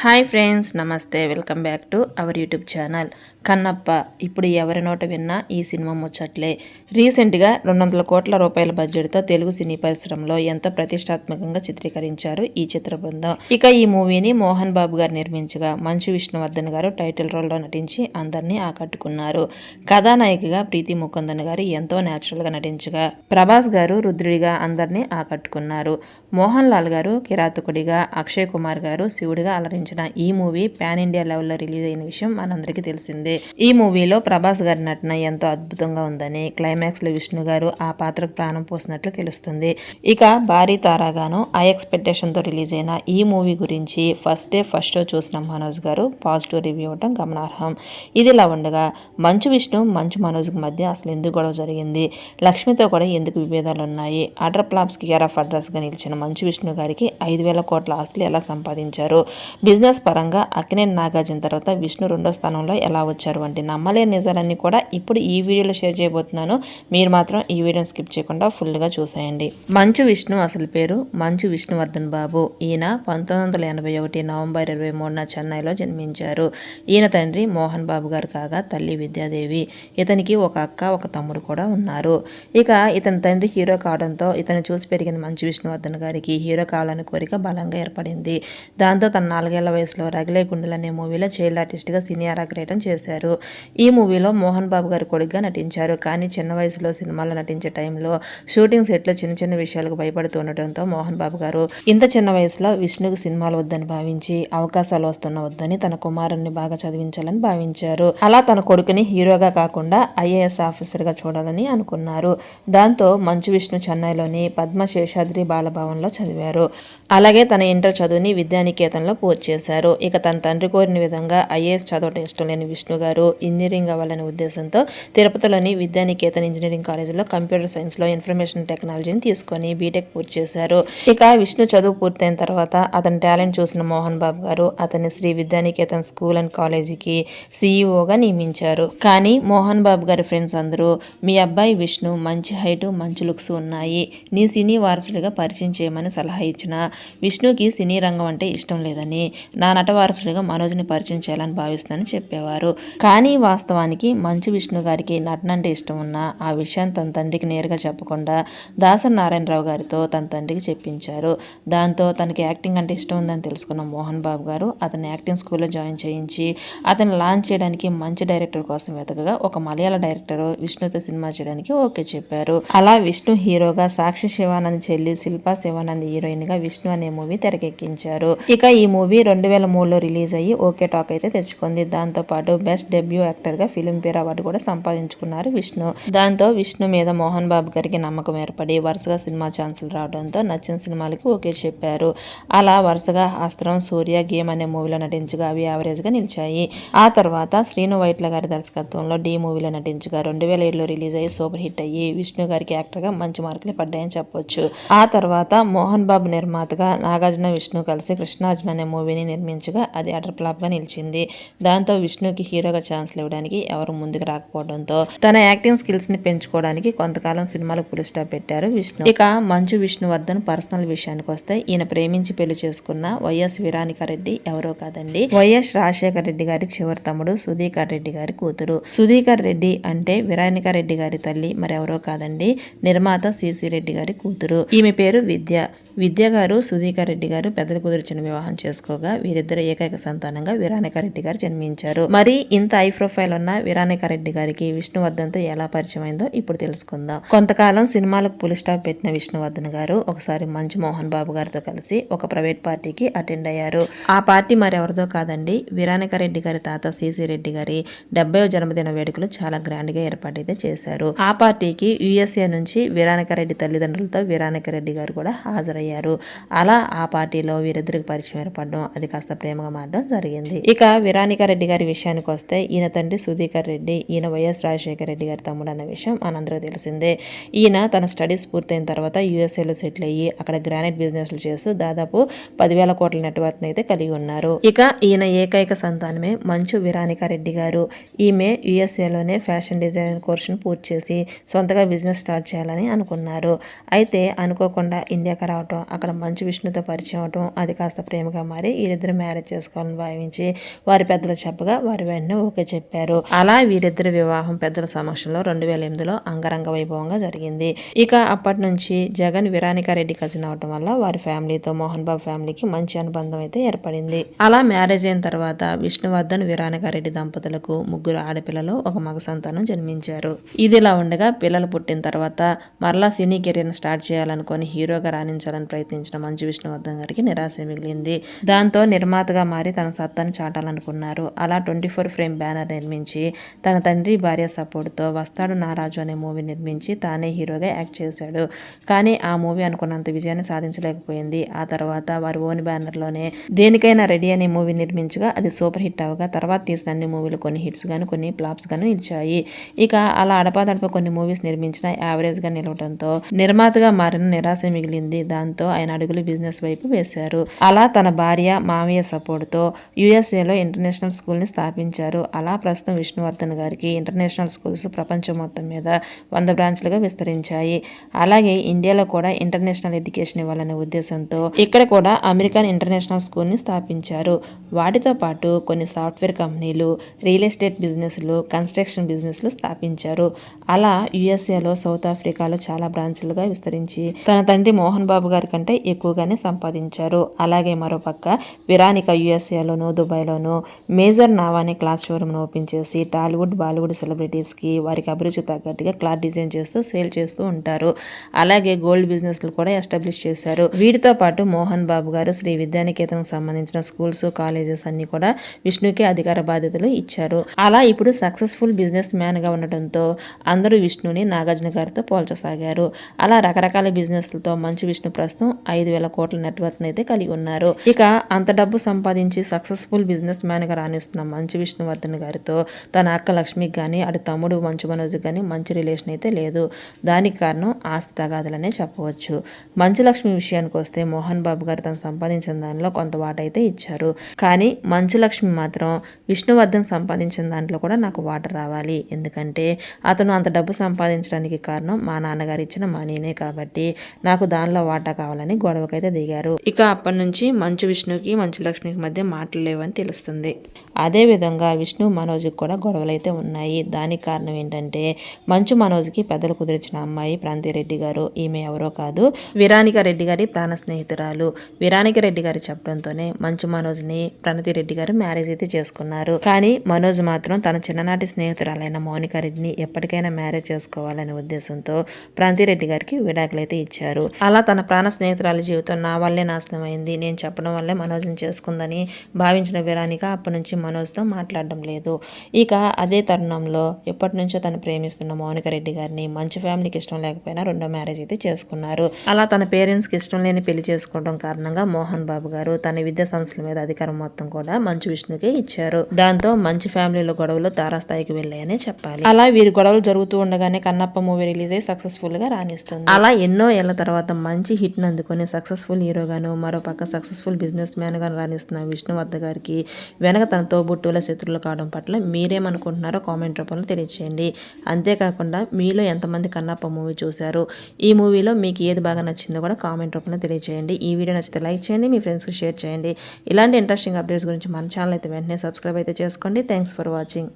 Hi friends నమస్తే. Welcome back to our YouTube channel. Kannappa ఇప్పుడు ఎవరి నోట విన్నా ఈ సినిమా ముచ్చట్లే. రీసెంట్గా రెండు వందల కోట్ల రూపాయల బడ్జెట్తో తెలుగు సినీ పరిశ్రమలో ఎంత ప్రతిష్టాత్మకంగా చిత్రీకరించారు ఈ చిత్ర బృందం. ఇక ఈ మూవీని మోహన్ బాబు గారు నిర్మించగా మంచు విష్ణువర్ధన్ గారు టైటిల్ రోల్లో నటించి అందరినీ ఆకట్టుకున్నారు. కథానాయికగా ప్రీతి ముకుందన్ గారు ఎంతో న్యాచురల్గా నటించగా ప్రభాస్ గారు రుద్రుడిగా అందరినీ ఆకట్టుకున్నారు. మోహన్ లాల్ గారు కిరాతకుడిగా అక్షయ్ కుమార్ గారు శివుడిగా అలరించారు నటించిన ఈ మూవీ పాన్ ఇండియా లెవెల్లో రిలీజ్ అయిన విషయం మనందరికీ తెలిసిందే. ఈ మూవీలో ప్రభాస్ గారి నటన ఎంతో అద్భుతంగా ఉందని క్లైమాక్స్లో విష్ణు గారు ఆ పాత్రకు ప్రాణం పోసినట్లు తెలుస్తుంది. ఇక భారీ తారాగాను ఆ ఎక్స్పెక్టేషన్తో రిలీజ్ అయిన ఈ మూవీ గురించి ఫస్ట్ డే ఫస్ట్ షో చూసిన మనోజ్ గారు పాజిటివ్ రివ్యూ ఇవ్వడం గమనార్హం. ఇదిలా ఉండగా మంచు విష్ణు మంచు మనోజ్ మధ్య అసలు ఎందుకు గొడవ జరిగింది? లక్ష్మితో కూడా ఎందుకు విభేదాలు ఉన్నాయి? అడ్ర ప్లాప్స్ కేర్ ఆఫ్ అడ్రస్గా నిలిచిన మంచు విష్ణు గారికి ఐదు వేల కోట్ల ఆస్తులు ఎలా సంపాదించారు? బిజినెస్ పరంగా అక్కినేని నాగార్జున తర్వాత విష్ణు రెండో స్థానంలో ఎలా వచ్చారు వంటి నమ్మలేని నిజాలన్నీ కూడా ఇప్పుడు ఈ వీడియోలో షేర్ చేయబోతున్నాను. మీరు మాత్రం ఈ వీడియోని స్కిప్ చేయకుండా ఫుల్గా చూసేయండి. మంచు విష్ణు అసలు పేరు మంచు విష్ణువర్ధన్ బాబు. ఈయన పంతొమ్మిది వందల ఎనభై ఒకటి నవంబర్ ఇరవై మూడున చెన్నైలో జన్మించారు. ఈయన తండ్రి మోహన్ బాబు గారు కాగా తల్లి విద్యాదేవి. ఇతనికి ఒక అక్క ఒక తమ్ముడు కూడా ఉన్నారు. ఇక ఇతని తండ్రి హీరో కావడంతో ఇతను చూసి పెరిగిన మంచు విష్ణువర్ధన్ గారికి హీరో కావాలని కోరిక బలంగా ఏర్పడింది. దాంతో తన నాలుగేళ్ళ ఏళ్ళ వయసులో రగిలే గుండెలు అనే మూవీలో చైల్డ్ ఆర్టిస్ట్గా సీనియర్ అగ్రేటం చేశారు. ఈ మూవీలో మోహన్ బాబు గారు కొడుగ్గా నటించారు. కానీ చిన్న వయసులో సినిమాలో నటించే టైంలో షూటింగ్ సెట్లో చిన్న చిన్న విషయాలకు భయపడుతుండటంతో మోహన్ బాబు గారు ఇంత చిన్న వయసులో విష్ణుకు సినిమాలు వద్దని భావించి అవకాశాలు వస్తున్న వద్దని తన కుమారుణ్ణి బాగా చదివించాలని భావించారు. అలా తన కొడుకుని హీరోగా కాకుండా ఐఏఎస్ ఆఫీసర్గా చూడాలని అనుకున్నారు. దాంతో మంచు విష్ణు చెన్నైలోని పద్మ శేషాద్రి బాలభవన్లో చదివారు. అలాగే తన ఇంటర్ చదువుని విద్యానికేతన్లో పూర్తి చేశారు. ఇక తన తండ్రి కోరిన విధంగా ఐఏఎస్ చదవటం ఇష్టం లేని విష్ణు గారు ఇంజనీరింగ్ అవ్వాలనే ఉద్దేశంతో తిరుపతిలోని విద్యానికేతన్ ఇంజనీరింగ్ కాలేజీలో కంప్యూటర్ సైన్స్లో ఇన్ఫర్మేషన్ టెక్నాలజీని తీసుకొని బీటెక్ పూర్తి చేశారు. ఇక విష్ణు చదువు పూర్తయిన తర్వాత అతని టాలెంట్ చూసిన మోహన్ బాబు గారు అతన్ని శ్రీ విద్యానికేతన్ స్కూల్ అండ్ కాలేజీకి సీఈఓగా నియమించారు. కానీ మోహన్ బాబు గారి ఫ్రెండ్స్ అందరూ మీ అబ్బాయి విష్ణు మంచి హైట్ మంచి లుక్స్ ఉన్నాయి. నీ సినీ వారసుడిగా పరిచయం చేయమని సలహా ఇచ్చిన విష్ణుకి సినీ రంగం అంటే ఇష్టం లేదని. నా నట వారసుడిగా మనోజ్ని పరిచయం చేయాలని భావిస్తానని చెప్పేవారు. కానీ వాస్తవానికి మంచు విష్ణు గారికి నటన అంటే ఇష్టం ఉన్నా ఆ విషయాన్ని తన తండ్రికి నేరుగా చెప్పకుండా దాసరి నారాయణరావు గారితో తన తండ్రికి చెప్పించారు. దాంతో తనకి యాక్టింగ్ అంటే ఇష్టం ఉందని తెలుసుకున్న మోహన్ బాబు గారు అతను యాక్టింగ్ స్కూల్లో జాయిన్ చేయించి అతను లాంచ్ చేయడానికి మంచి డైరెక్టర్ కోసం వెతకగా ఒక మలయాళ డైరెక్టర్ విష్ణుతో సినిమా చేయడానికి ఓకే చెప్పారు. అలా విష్ణు హీరోగా సాక్షి శివానంద్ చెల్లి శిల్పా శివానంద్ హీరోయిన్గా విష్ణు అనే మూవీ తెరకెక్కించారు. ఇక ఈ మూవీ రెండు రెండు వేల మూడులో రిలీజ్ అయ్యి ఓకే టాక్ అయితే తెచ్చుకుంది. దాంతోపాటు బెస్ట్ డెబ్యూ యాక్టర్గా ఫిలింఫేర్ అవార్డు కూడా సంపాదించుకున్నారు విష్ణు. దాంతో విష్ణు మీద మోహన్ బాబు గారికి నమ్మకం ఏర్పడి వరుసగా సినిమా ఛాన్సులు రావడంతో నచ్చిన సినిమాలకి ఓకే చెప్పారు. అలా వరుసగా అస్త్రం సూర్య గేమ్ అనే మూవీలో నటించగా అవి యావరేజ్గా నిలిచాయి. ఆ తర్వాత శ్రీను వైట్ల గారి దర్శకత్వంలో డి మూవీలో నటించగా రెండు వేల ఏడులో రిలీజ్ అయ్యి సూపర్ హిట్ అయ్యి విష్ణు గారికి యాక్టర్గా మంచి మార్కులు పడ్డాయని చెప్పొచ్చు. ఆ తర్వాత మోహన్ బాబు నిర్మాతగా నాగార్జున విష్ణు కలిసి కృష్ణార్జున అనే మూవీని నిర్మించగా అది అటర్ ఫ్లాప్గా నిలిచింది. దాంతో విష్ణుకి హీరోగా ఛాన్స్లు ఇవ్వడానికి ఎవరు ముందుకు రాకపోవడంతో తన యాక్టింగ్ స్కిల్స్ని పెంచుకోవడానికి కొంతకాలం సినిమాలకు పులి స్టాప్ పెట్టారు విష్ణు. ఇక మంచు విష్ణువర్ధన్ పర్సనల్ విషయానికి వస్తే ఈయన ప్రేమించి పెళ్ళి చేసుకున్న వైఎస్ విరానికారెడ్డి ఎవరో కాదండి. వైఎస్ రాజశేఖర రెడ్డి గారి చివరి తమ్ముడు సుధీకర్ రెడ్డి గారి కూతురు. సుధీకర్ రెడ్డి అంటే విరానికారెడ్డి గారి తల్లి మరెవరో కాదండి నిర్మాత సిసి రెడ్డి గారి కూతురు. ఈమె పేరు విద్య. విద్య గారు సుధీకర్ రెడ్డి గారు పెద్దల కుదిరిచిన వివాహం చేసుకోగా వీరిద్దరు ఏకైక సంతానంగా వీరానికారెడ్డి గారు జన్మించారు. మరి ఇంత ఐ ప్రొఫైల్ ఉన్న వీరానికారెడ్డి గారికి విష్ణువర్ధన్తో ఎలా పరిచయం అయిందో ఇప్పుడు తెలుసుకుందాం. కొంతకాలం సినిమాలకు పులి స్టాప్ పెట్టిన విష్ణువర్ధన్ గారు ఒకసారి మంచు మోహన్ బాబు గారితో కలిసి ఒక ప్రైవేట్ పార్టీకి అటెండ్ అయ్యారు. ఆ పార్టీ మరెవరిదో కాదండి వీరానికారెడ్డి గారి తాత సిసి రెడ్డి గారి డెబ్బై జన్మదిన వేడుకలు చాలా గ్రాండ్గా ఏర్పాటైతే చేశారు. ఆ పార్టీకి యుఎస్ఏ నుంచి వీరానికారెడ్డి తల్లిదండ్రులతో వీరానికారెడ్డి గారు కూడా హాజరయ్యారు. అలా ఆ పార్టీలో వీరిద్దరికి పరిచయం ఏర్పడడం అది కాస్త ప్రేమగా మారడం జరిగింది. ఇక విరానికారెడ్డి గారి విషయానికి వస్తే ఈయన తండ్రి సుధీకర్ రెడ్డి ఈయన వైఎస్ రాజశేఖర రెడ్డి గారి తమ్ముడు అన్న విషయం మనందరూ తెలిసిందే. ఈయన తన స్టడీస్ పూర్తయిన తర్వాత యుఎస్ఏలో సెటిల్ అయ్యి అక్కడ గ్రానైట్ బిజినెస్లు చేస్తూ దాదాపు పదివేల కోట్ల నెట్వర్క్ అయితే కలిగి ఉన్నారు. ఇక ఈయన ఏకైక సంతానమే మంచు విరానిక రెడ్డి గారు. ఈమె యుఎస్ఏలోనే ఫ్యాషన్ డిజైన్ కోర్సును పూర్తి చేసి సొంతగా బిజినెస్ స్టార్ట్ చేయాలని అనుకున్నారు. అయితే అనుకోకుండా ఇండియాకి రావటం అక్కడ మంచు విష్ణుతో పరిచయం అవటం అది కాస్త ప్రేమగా మారి వీరిద్దరు మ్యారేజ్ చేసుకోవాలని భావించి వారి పెద్దలు చెప్పగా వారి వెంటనే ఓకే చెప్పారు. అలా వీరిద్దరి వివాహం పెద్దల సమక్షంలో రెండు వేల ఎనిమిదిలో అంగరంగ వైభవంగా జరిగింది. ఇక అప్పటి నుంచి జగన్ విరానికారెడ్డి కజిన్ అవటం వల్ల వారి ఫ్యామిలీతో మోహన్ బాబు ఫ్యామిలీకి మంచి అనుబంధం అయితే ఏర్పడింది. అలా మ్యారేజ్ అయిన తర్వాత విష్ణువర్ధన్ విరానికారెడ్డి దంపతులకు ముగ్గురు ఆడపిల్లలు ఒక మగ సంతానం జన్మించారు. ఇదిలా ఉండగా పిల్లలు పుట్టిన తర్వాత మరలా సినీ కెరీర్ని స్టార్ట్ చేయాలనుకుని హీరోగా రాణించాలని ప్రయత్నించిన మంచు విష్ణువర్ధన్ గారికి నిరాశ మిగిలింది. దాంతో నిర్మాతగా మారి తన సత్తాను చాటాలనుకున్నారు. అలా ట్వంటీ ఫోర్ ఫ్రేమ్ బ్యానర్ నిర్మించి తన తండ్రి భార్య సపోర్ట్తో వస్తాడు నారాజు అనే మూవీ నిర్మించి తానే హీరోగా యాక్ట్ చేశాడు. కానీ ఆ మూవీ అనుకున్నంత విజయాన్ని సాధించలేకపోయింది. ఆ తర్వాత వారి ఓన్ బ్యానర్లోనే దేనికైనా రెడీ అనే మూవీ నిర్మించగా అది సూపర్ హిట్ అవగా తర్వాత తీసిన అన్ని మూవీలు కొన్ని హిట్స్ గాను కొన్ని ఫ్లాప్స్ గాను నిలిచాయి ఇక అలా అడపాదడప కొన్ని మూవీస్ నిర్మించిన యావరేజ్గా నిలవడంతో నిర్మాతగా మారిన నిరాశ మిగిలింది. దాంతో ఆయన అడుగులు బిజినెస్ వైపు వేశారు. అలా తన భార్య మామయ్య సపోర్ట్తో యుఎస్ఏలో ఇంటర్నేషనల్ స్కూల్ని స్థాపించారు. అలా ప్రస్తుతం విష్ణువర్ధన్ గారికి ఇంటర్నేషనల్ స్కూల్స్ ప్రపంచం మొత్తం మీద వంద బ్రాంచ్లుగా విస్తరించాయి. అలాగే ఇండియాలో కూడా ఇంటర్నేషనల్ ఎడ్యుకేషన్ ఇవ్వాలనే ఉద్దేశంతో ఇక్కడ కూడా అమెరికన్ ఇంటర్నేషనల్ స్కూల్ని స్థాపించారు. వాటితో పాటు కొన్ని సాఫ్ట్వేర్ కంపెనీలు రియల్ ఎస్టేట్ బిజినెస్లు కన్స్ట్రక్షన్ బిజినెస్లు స్థాపించారు. అలా యుఎస్ఏలో సౌత్ ఆఫ్రికాలో చాలా బ్రాంచ్లుగా విస్తరించి తన తండ్రి మోహన్ బాబు గారి కంటే ఎక్కువగానే సంపాదించారు. అలాగే మరోపక్క విరానిక యుఎస్ఏలోను దుబాయ్లోను మేజర్ నావాని క్లాస్ షోరూమ్ను ఓపెన్ చేసి టాలీవుడ్ బాలీవుడ్ సెలబ్రిటీస్కి వారికి అభిరుచి తగ్గట్టుగా క్లాత్ డిజైన్ చేస్తూ సేల్ చేస్తూ ఉంటారు. అలాగే గోల్డ్ బిజినెస్లు కూడా ఎస్టాబ్లిష్ చేశారు. వీటితో పాటు మోహన్ బాబు గారు శ్రీ విద్యానికేతనకు సంబంధించిన స్కూల్స్ కాలేజెస్ అన్ని కూడా విష్ణుకి అధికార బాధ్యతలు ఇచ్చారు. అలా ఇప్పుడు సక్సెస్ఫుల్ బిజినెస్ మ్యాన్గా ఉండటంతో అందరూ విష్ణుని నాగార్జున గారితో పోల్చసాగారు. అలా రకరకాల బిజినెస్లతో మంచి విష్ణు ప్రస్తుతం ఐదు వేల కోట్ల నెట్వర్క్ అయితే కలిగి ఉన్నారు. ఇక అంత డబ్బు సంపాదించి సక్సెస్ఫుల్ బిజినెస్ మ్యాన్గా రాణిస్తున్న మంచు విష్ణువర్ధన్ గారితో తన అక్క లక్ష్మికి కానీ అటు తమ్ముడు మంచు మనోజ్ కానీ మంచి రిలేషన్ అయితే లేదు. దానికి కారణం ఆస్తి తగాదులనే చెప్పవచ్చు. మంచు లక్ష్మి విషయానికి వస్తే మోహన్ బాబు గారు తను సంపాదించిన దానిలో కొంత వాటైతే ఇచ్చారు. కానీ మంచు లక్ష్మి మాత్రం విష్ణువర్ధన్ సంపాదించిన దాంట్లో కూడా నాకు వాటర్ రావాలి. ఎందుకంటే అతను అంత డబ్బు సంపాదించడానికి కారణం మా నాన్నగారు ఇచ్చిన మనీనే కాబట్టి నాకు దానిలో వాటా కావాలని గొడవకైతే దిగారు. ఇక అప్పటి నుంచి మంచు విష్ణుకి మంచు లక్ష్మికి మధ్య మాటలు లేవని తెలుస్తుంది అదేవిధంగా విష్ణు మనోజ్కి కూడా గొడవలు అయితే ఉన్నాయి. దానికి కారణం ఏంటంటే మంచు మనోజ్కి పెద్దలు కుదిరించిన అమ్మాయి ప్రాంతిరెడ్డి గారు. ఈమె ఎవరో కాదు విరానిక రెడ్డి గారి ప్రాణ స్నేహితురాలు. విరానిక రెడ్డి గారు చెప్పడంతోనే మంచు మనోజ్ని ప్రణతి రెడ్డి గారు మ్యారేజ్ అయితే చేసుకున్నారు. కానీ మనోజ్ మాత్రం తన చిన్ననాటి స్నేహితురాలైన మౌనిక రెడ్డిని ఎప్పటికైనా మ్యారేజ్ చేసుకోవాలనే ఉద్దేశంతో ప్రాంతిరెడ్డి గారికి విడాకులు అయితే ఇచ్చారు. అలా తన ప్రాణ స్నేహితురాలి జీవితం నా వల్లే నాశనం అయింది నేను చెప్పడం వల్లే మనోజ్ని చేసుకుందని భావించిన విరానిక అప్పటి నుంచి మనోజ్తో మాట్లాడడం లేదు. ఇక అదే తరుణంలో ఎప్పటి నుంచో తను ప్రేమిస్తున్న మౌనిక రెడ్డి గారిని మంచి ఫ్యామిలీకి ఇష్టం లేకపోయినా రెండో మ్యారేజ్ అయితే చేసుకున్నారు. అలా తన పేరెంట్స్కి ఇష్టం లేని పెళ్ళి చేసుకోవడం కారణంగా మోహన్ బాబు గారు తన విద్యా సంస్థల మీద అధికారం మొత్తం కూడా మంచు విష్ణుకి ఇచ్చారు. దాంతో మంచి ఫ్యామిలీలో గొడవలు తారాస్థాయికి వెళ్ళాయని చెప్పాలి. అలా వీరి గొడవలు జరుగుతూ ఉండగానే కన్నప్ప మూవీ రిలీజ్ అయ్యి సక్సెస్ఫుల్గా రాణిస్తుంది. అలా ఎన్నో ఏళ్ళ తర్వాత మంచి హిట్ అందుకొని సక్సెస్ఫుల్ హీరోగాను మరో పక్క సక్సెస్ఫుల్ బిజినెస్ మ్యాన్ గా రాణిస్తున్న విష్ణువర్ధ గారికి వెనక తన తోబుట్టువుల శత్రువులు కావడం పట్ల మీరేమనుకుంటున్నారో కామెంట్ రూపంలో తెలియచేయండి. అంతేకాకుండా మీలో ఎంతమంది కన్నప్ప మూవీ చూశారు? ఈ మూవీలో మీకు ఏది బాగా నచ్చిందో కూడా కామెంట్ రూపంలో తెలియచేయండి. ఈ వీడియో నచ్చితే లైక్ చేయండి మీ ఫ్రెండ్స్కి షేర్ చేయండి. ఇలాంటి ఇంట్రెస్టింగ్ అప్డేట్స్ గురించి మన ఛానల్ అయితే వెంటనే సబ్స్క్రైబ్ అయితే చేసుకోండి. Thanks for watching.